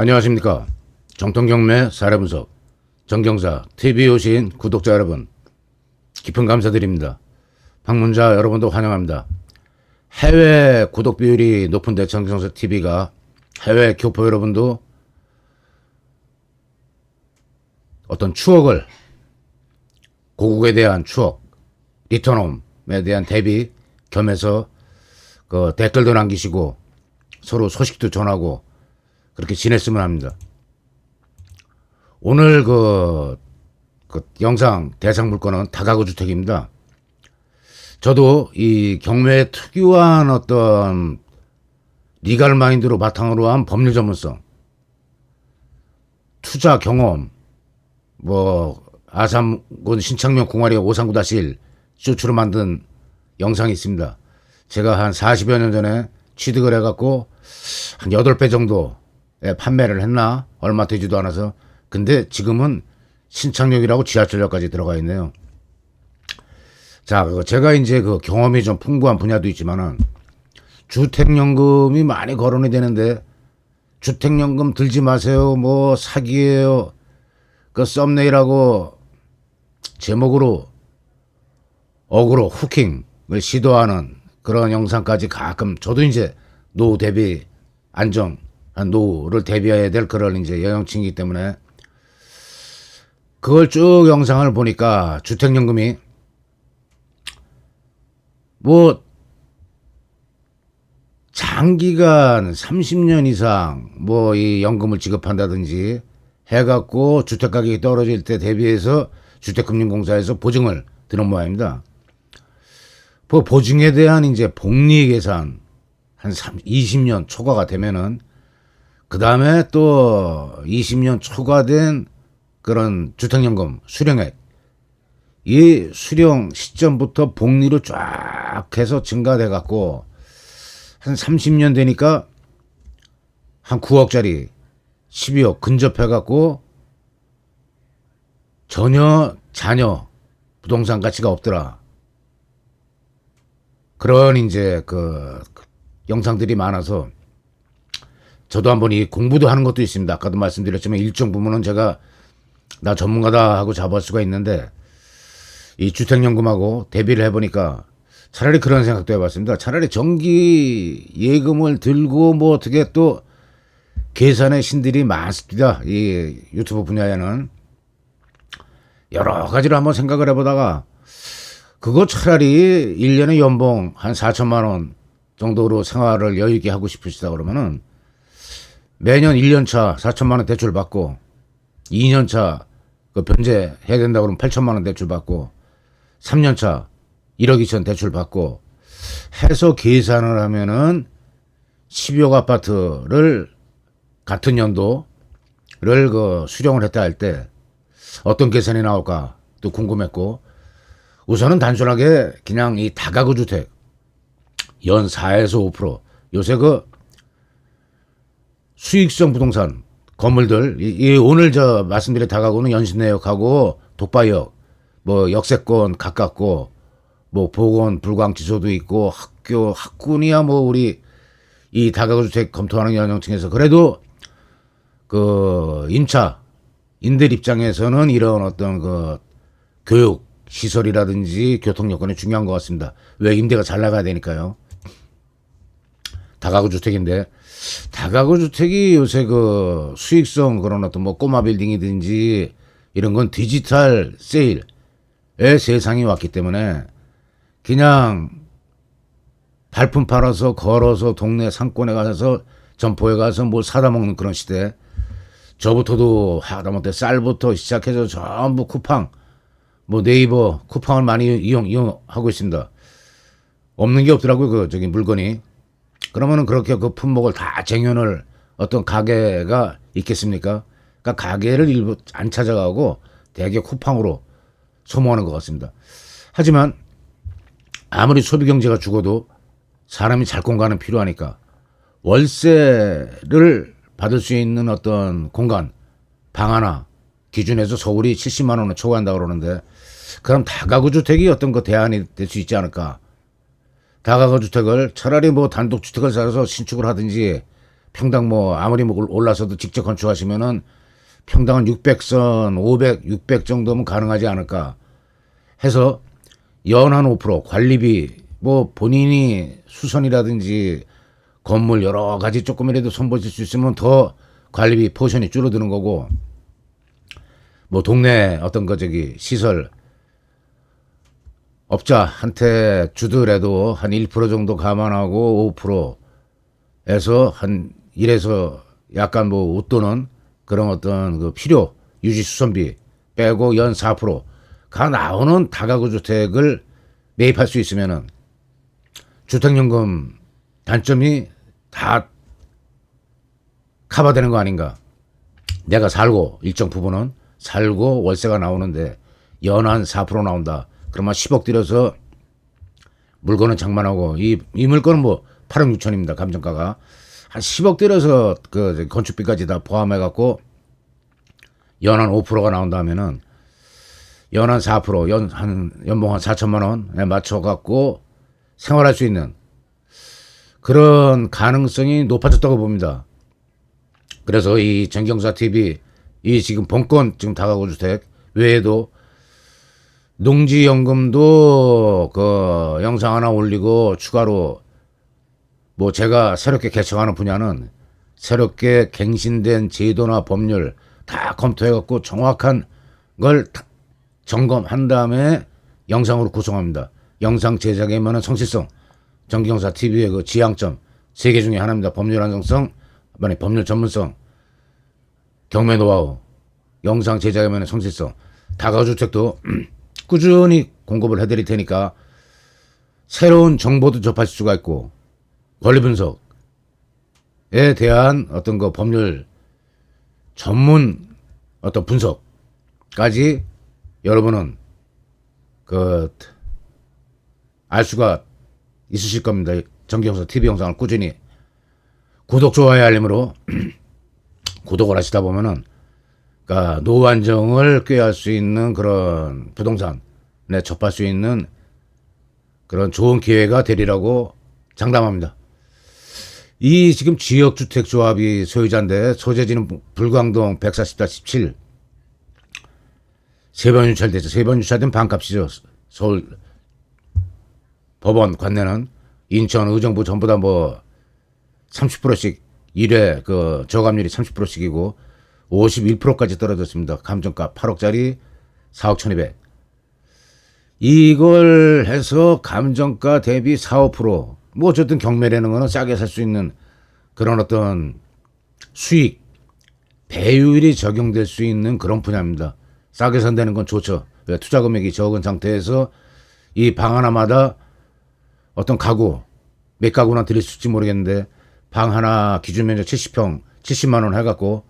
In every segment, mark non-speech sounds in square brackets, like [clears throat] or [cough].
안녕하십니까. 정통경매 사례분석 정경사 TV에 오신 구독자 여러분 깊은 감사드립니다. 방문자 여러분도 환영합니다. 해외 구독 비율이 높은 대청경사 TV가 해외 교포 여러분도 어떤 추억을 고국에 대한 추억 리턴홈에 대한 대비 겸해서 그 댓글도 남기시고 서로 소식도 전하고 그렇게 지냈으면 합니다. 오늘 그, 그 영상 대상 물건은 다가구 주택입니다. 저도 이 경매의 특유한 어떤 리갈 마인드로 바탕으로 한 법률 전문성, 투자 경험, 뭐 아삼군 신창면 공화리 오상구 다실 쇼츠로 만든 영상이 있습니다. 제가 한 40여 년 전에 취득을 해갖고 한 8배 정도에 판매를 했나? 얼마 되지도 않아서. 근데 지금은 신창역이라고 지하철역까지 들어가 있네요. 자, 그 제가 이제 그 경험이 좀 풍부한 분야도 있지만은 주택연금이 많이 거론이 되는데 주택연금 들지 마세요. 뭐 사기예요. 그 썸네일하고 제목으로 어그로 후킹을 시도하는 그런 영상까지 가끔 저도 이제 노후 대비 안정 노후를 대비해야 될 그런 이제 영역층이기 때문에 그걸 쭉 영상을 보니까 주택연금이 뭐 장기간 30년 이상 뭐 이 연금을 지급한다든지 해갖고 주택 가격이 떨어질 때 대비해서 주택금융공사에서 보증을 드는 모양입니다. 그 보증에 대한 이제 복리 계산 한 3, 20년 초과가 되면은 그 다음에 또 20년 초과된 그런 주택연금 수령액 이 수령 시점부터 복리로 쫙 해서 증가돼 갖고 한 30년 되니까 한 9억짜리 12억 근접해 갖고 전혀 자녀 부동산 가치가 없더라. 그런 이제 그 영상들이 많아서 저도 한번 이 공부도 하는 것도 있습니다. 아까도 말씀드렸지만 일정 부분은 제가 나 전문가다 하고 잡을 수가 있는데 이 주택연금하고 대비를 해보니까 차라리 그런 생각도 해봤습니다. 차라리 정기 예금을 들고 뭐 어떻게 또 계산의 신들이 많습니다. 이 유튜브 분야에는 여러 가지로 한번 생각을 해보다가 그거 차라리 1년에 연봉 한 4천만 원 정도로 생활을 여유 있게 하고 싶으시다 그러면은 매년 1년차 4천만 원 대출 받고 2년차 그 변제해야 된다 그러면 8천만 원 대출 받고 3년차 1억 2천 대출 받고 해서 계산을 하면은 12억 아파트를 같은 연도를 그 수령을 했다 할 때 어떤 계산이 나올까 또 궁금했고 우선은 단순하게 그냥 이 다가구 주택 연 4에서 5% 요새 그 수익성 부동산 건물들 이, 이 오늘 저 말씀드린 다가구는 연신내역하고 독바역 뭐 역세권 가깝고 뭐 보건 불광 지소도 있고 학교 학군이야 뭐 우리 이 다가구 주택 검토하는 연령층에서 그래도 그 임차 인들 입장에서는 이런 어떤 그 교육 시설이라든지 교통 여건이 중요한 것 같습니다. 왜 임대가 잘 나가야 되니까요. 다가구 주택인데 다가구 주택이 요새 그 수익성 그런 어떤 뭐 꼬마 빌딩이든지 이런 건 디지털 세일의 세상이 왔기 때문에 그냥 발품 팔아서 걸어서 동네 상권에 가서 점포에 가서 뭘 사다 먹는 그런 시대. 저부터도 하다못해 쌀부터 시작해서 전부 쿠팡, 뭐 네이버 쿠팡을 많이 이용 이용하고 있습니다. 없는 게 없더라고요 그 저기 물건이. 그러면은 그렇게 그 품목을 다 쟁여놓을 어떤 가게가 있겠습니까? 그러니까 가게를 일부 안 찾아가고 대개 쿠팡으로 소모하는 것 같습니다. 하지만 아무리 소비 경제가 죽어도 사람이 잘 공간은 필요하니까 월세를 받을 수 있는 어떤 공간 방 하나 기준에서 서울이 70만 원을 초과한다 그러는데 그럼 다가구 주택이 어떤 그 대안이 될 수 있지 않을까? 다가구 주택을 차라리 뭐 단독 주택을 사서 신축을 하든지 평당 뭐 아무리 뭐 올라서도 직접 건축하시면은 평당 한 600선, 500, 600 정도면 가능하지 않을까 해서 연한 5% 관리비 뭐 본인이 수선이라든지 건물 여러 가지 조금이라도 손보실 수 있으면 더 관리비 포션이 줄어드는 거고 뭐 동네 어떤 거 저기 시설 업자한테 주더라도 한 1% 정도 감안하고 5%에서 한 1에서 약간 뭐 웃도는 그런 어떤 그 필요 유지 수선비 빼고 연 4%가 나오는 다가구 주택을 매입할 수 있으면은 주택연금 단점이 다 커버되는 거 아닌가? 내가 살고 일정 부분은 살고 월세가 나오는데 연한 4% 나온다. 그러면 10억 들여서 물건은 장만하고 이, 이 물건은 뭐 8억 6천입니다. 감정가가 한 10억 들여서 그 건축비까지 다 포함해 갖고 연한 5%가 나온다면은 연한 4% 연, 한, 연봉 한 4천만 원에 맞춰 갖고 생활할 수 있는 그런 가능성이 높아졌다고 봅니다. 그래서 이 정경사 TV 이 지금 본권 지금 다가구 주택 외에도 농지연금도 그 영상 하나 올리고 추가로 뭐 제가 새롭게 개척하는 분야는 새롭게 갱신된 제도나 법률 다 검토해 갖고 정확한 걸다 점검한 다음에 영상으로 구성합니다. 영상 제작에만은 성실성, 정경사 TV의 그 지향점 세 개 중에 하나입니다. 법률 안정성, 만약 법률 전문성, 경매 노하우, 영상 제작에만의 성실성, 다가주택도 [clears throat] 꾸준히 공급을 해드릴 테니까 새로운 정보도 접하실 수가 있고 권리 분석에 대한 어떤 그 법률 전문 어떤 분석까지 여러분은 그 알 수가 있으실 겁니다. 정경서 TV 영상을 꾸준히 구독, 좋아요, 알림으로 [clears throat] 구독을 하시다 보면은 그러니까 노후 안정을 꾀할 수 있는 그런 부동산에 접할 수 있는 그런 좋은 기회가 되리라고 장담합니다. 이 지금 지역주택조합이 소유자인데 소재지는 불광동 144-17 세 번 유찰됐죠. 세 번 유찰된 반값이죠. 서울 법원 관내는 인천 의정부 전부 다 뭐 30%씩 1회 그 저감률이 30%씩이고 51%까지 떨어졌습니다. 감정가 8억짜리 4억 1200. 이걸 해서 감정가 대비 4, 5%. 뭐 어쨌든 경매라는 거는 싸게 살 수 있는 그런 어떤 수익, 배율이 적용될 수 있는 그런 분야입니다. 싸게 산다는 건 좋죠. 왜 투자 금액이 적은 상태에서 이 방 하나마다 어떤 가구, 몇 가구나 들릴 수 있을지 모르겠는데 방 하나 기준 면적 70평, 70만 원 해갖고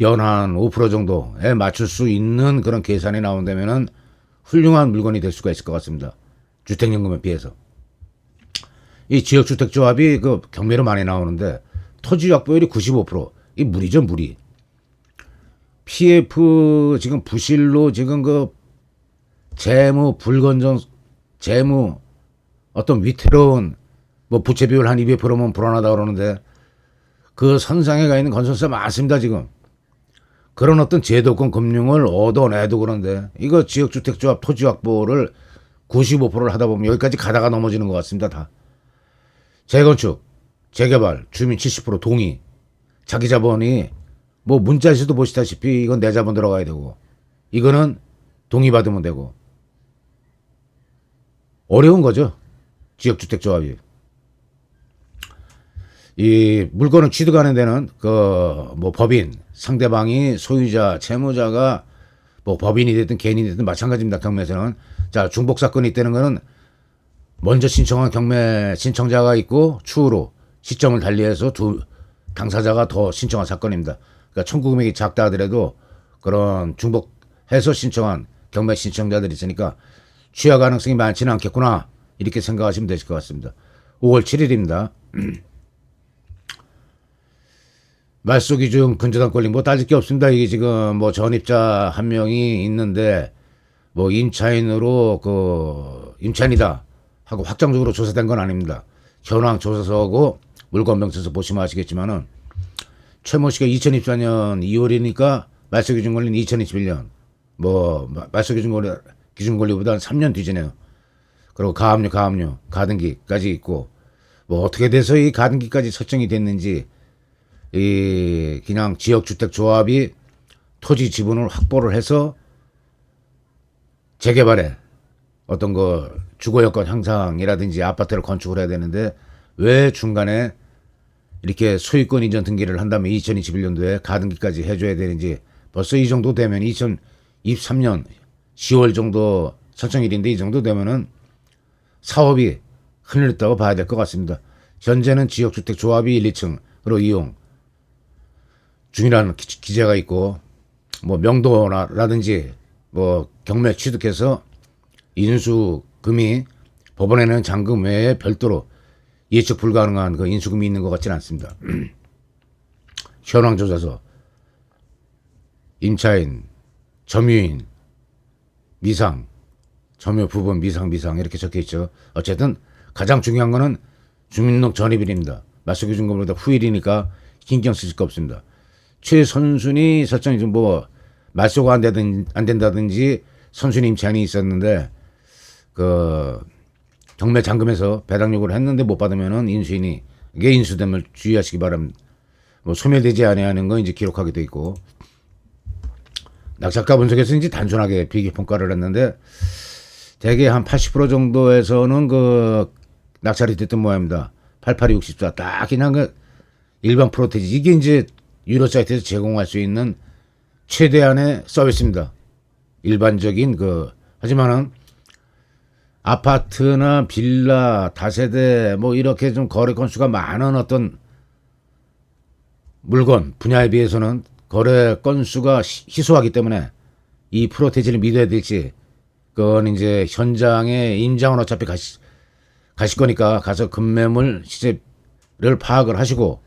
연한 5% 정도에 맞출 수 있는 그런 계산이 나온다면은 훌륭한 물건이 될 수가 있을 것 같습니다. 주택연금에 비해서. 이 지역주택조합이 그 경매로 많이 나오는데 토지 확보율이 95%. 이 무리죠, 무리. PF 지금 부실로 지금 그 재무 불건전 재무 어떤 위태로운 뭐 부채 비율 한 200%면 불안하다 그러는데 그 선상에 가 있는 건설사 많습니다 지금 그런 어떤 제도권 금융을 얻어내도 그런데 이거 지역주택조합 토지 확보를 95%를 하다 보면 여기까지 가다가 넘어지는 것 같습니다 다. 재건축 재개발 주민 70% 동의. 자기 자본이 뭐 문자에서도 보시다시피 이건 내 자본 들어가야 되고 이거는 동의 받으면 되고. 어려운 거죠 지역주택조합이 이 물건을 취득하는 데는 그 뭐 법인 상대방이 소유자 채무자가 뭐 법인이 됐든 개인이 됐든 마찬가지입니다 경매에서는 자 중복 사건이 있다는 거는 먼저 신청한 경매 신청자가 있고 추후로 시점을 달리해서 두 당사자가 더 신청한 사건입니다. 그러니까 청구 금액이 작다 하더라도 그런 중복해서 신청한 경매 신청자들이 있으니까 취하 가능성이 많지는 않겠구나 이렇게 생각하시면 되실 것 같습니다. 5월 7일입니다. [clears throat] 말소 기준 근저당 권리 뭐 따질 게 없습니다. 이게 지금 뭐 전입자 한 명이 있는데 뭐 임차인으로 그 임차인이다 하고 확정적으로 조사된 건 아닙니다. 현황 조사서고 물건 명세서 보시면 아시겠지만은 최모 씨가 2024년 2월이니까 말소 기준 권리는 2021년. 뭐 마- 말소 기준 권리 기준 권리보다 한 3년 뒤지네요. 그리고 가압류, 가압류, 가등기까지 있고 뭐 어떻게 돼서 이 가등기까지 설정이 됐는지 이 그냥 지역 주택 조합이 토지 지분을 확보를 해서 재개발에 어떤 거 주거 여건 향상이라든지 아파트를 건축을 해야 되는데 왜 중간에 이렇게 소유권 이전 등기를 한다면 2021년도에 가등기까지 해줘야 되는지 벌써 이 정도 되면 2023년 10월 정도 설정일인데 이 정도 되면은 사업이 흔들렸다고 봐야 될 것 같습니다. 현재는 지역주택 조합이 1, 2층으로 이용 중이라는 기- 기재가 있고 뭐 명도라든지 뭐 경매 취득해서 인수금이 법원에는 잔금 외에 별도로 예측 불가능한 그 인수금이 있는 것 같지는 않습니다. [clears throat] 현황 조사서, 임차인, 점유인, 미상, 점유 부분 미상 미상 이렇게 적혀 있죠. 어쨌든 가장 중요한 거는 주민등록 전입일입니다. 맞소기준금보다 후일이니까 신경 쓰실 거 없습니다. 최선순위 설정이 좀 뭐 말소가 안 되든 안 된다든지 선순위 임차인이 있었는데 그 경매 잔금에서 배당 요구를 했는데 못 받으면은 인수인이 이게 인수됨을 주의하시기 바랍니다. 뭐 소멸되지 아니하는 건 이제 기록하게 돼 있고 낙찰가 분석에서 이제 단순하게 비교 평가를 했는데 대개 한 80% 정도에서는 그 낙찰이 됐던 모양입니다. 88이 64. 딱 그냥 그 일반 프로테지. 이게 이제 유료 사이트에서 제공할 수 있는 최대한의 서비스입니다. 일반적인 그, 하지만은 아파트나 빌라, 다세대 뭐 이렇게 좀 거래 건수가 많은 어떤 물건 분야에 비해서는 거래 건수가 시- 희소하기 때문에 이 프로테지를 믿어야 될지 그건 이제 현장에 임장은 어차피 가시, 가실 거니까 가서 급매물 시세를 파악을 하시고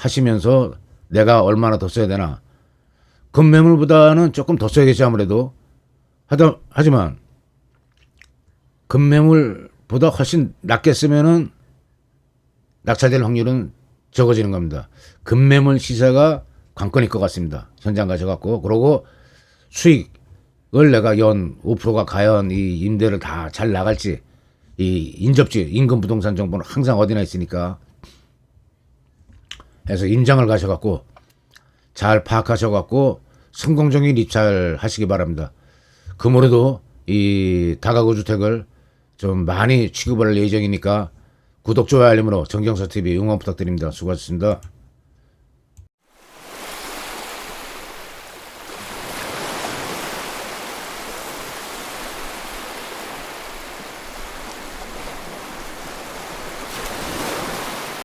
하시면서 내가 얼마나 더 써야 되나 급매물보다는 조금 더 써야겠지 아무래도 하다 하지만 급매물보다 훨씬 낮게 쓰면은 낙찰될 확률은 적어지는 겁니다. 급매물 시세가 관건일 것 같습니다. 현장 가셔갖고 그러고 수익을 내가 연 5%가 과연 이 임대를 다 잘 나갈지 이 인접지 인근 부동산 정보는 항상 어디나 있으니까 해서 임장을 가셔갖고 잘 파악하셔갖고 성공적인 입찰 하시기 바랍니다. 그모래도 이 다가구 주택을 좀 많이 취급할 예정이니까 구독, 좋아요, 알림으로 정경서 TV 응원 부탁드립니다. 수고하셨습니다.